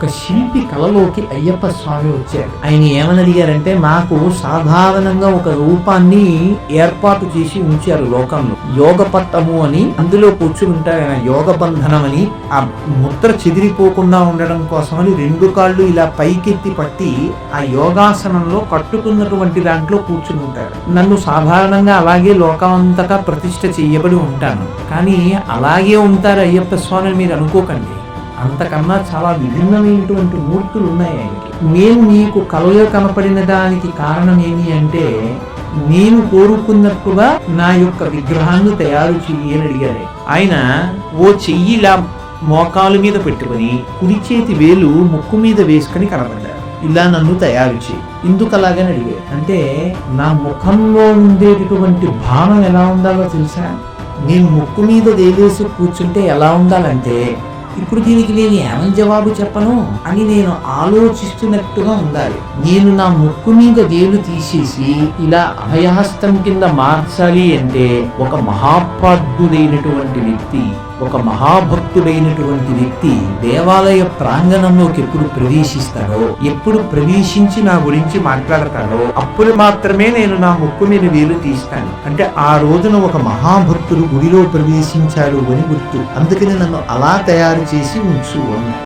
ఒక శిల్పి కలలోకి అయ్యప్ప స్వామి వచ్చాడు. ఆయన ఏమని అడిగారంటే నాకు సాధారణంగా ఒక రూపాన్ని ఏర్పాటు చేసి ఉంచారు లోకంలో. యోగ పట్టము అని అందులో కూర్చుంటారు ఆయన. యోగ బంధనం అని ఆ ముద్ర చెదిరిపోకుండా ఉండడం కోసమని రెండు కాళ్ళు ఇలా పైకెత్తి పట్టి ఆ యోగాసనంలో కట్టుకున్నటువంటి దాంట్లో కూర్చుని ఉంటారు నన్ను సాధారణంగా అలాగే లోకమంతటా ప్రతిష్ట చేయబడి ఉంటాను. కానీ అలాగే ఉంటారు అయ్యప్ప స్వామిని మీరు అనుకోకండి. అంతకన్నా చాలా విభిన్నమైనటువంటి మూర్తులు ఉన్నాయి ఆయనకి. నేను నీకు కలలో కనపడిన దానికి కారణం ఏమి అంటే నేను కోరుకున్నట్టుగా నా యొక్క విగ్రహాన్ని తయారు అని అడిగారు. ఆయన ఓ చెయ్యిలా మోకాలు మీద పెట్టుకొని కుడి చేతి వేలు ముక్కు మీద వేసుకొని కనపడ్డారు. ఇలా నన్ను తయారు చేయి ఎందుకు అలాగని అడిగారు అంటే నా ముఖంలో ఉండేటటువంటి భావం ఎలా ఉండాలో తెలుసా? నేను ముక్కు మీద వేలేసి కూర్చుంటే ఎలా ఉండాలంటే ఇప్పుడు దీనికి నేను ఏమని జవాబు చెప్పను అని నేను ఆలోచిస్తున్నట్టుగా ఉండాలి. నేను నా ముక్కు మీద వేలు తీసేసి ఇలా అభయహస్తం కింద మార్చాలి అంటే ఒక మహాప్రాజ్ఞుడైనటువంటి వ్యక్తి ఒక మహాభక్తుడైనటువంటి వ్యక్తి దేవాలయ ప్రాంగణంలోకి ఎప్పుడు ప్రవేశిస్తాడో ఎప్పుడు ప్రవేశించి నా గురించి మాట్లాడతాడో అప్పుడు మాత్రమే నేను నా ముక్కు మీద వేలు తీస్తాను. అంటే ఆ రోజున ఒక మహాభక్తుడు గుడిలో ప్రవేశించాడు అని గుర్తు. అందుకని నన్ను అలా తయారు చేసి ఉంచు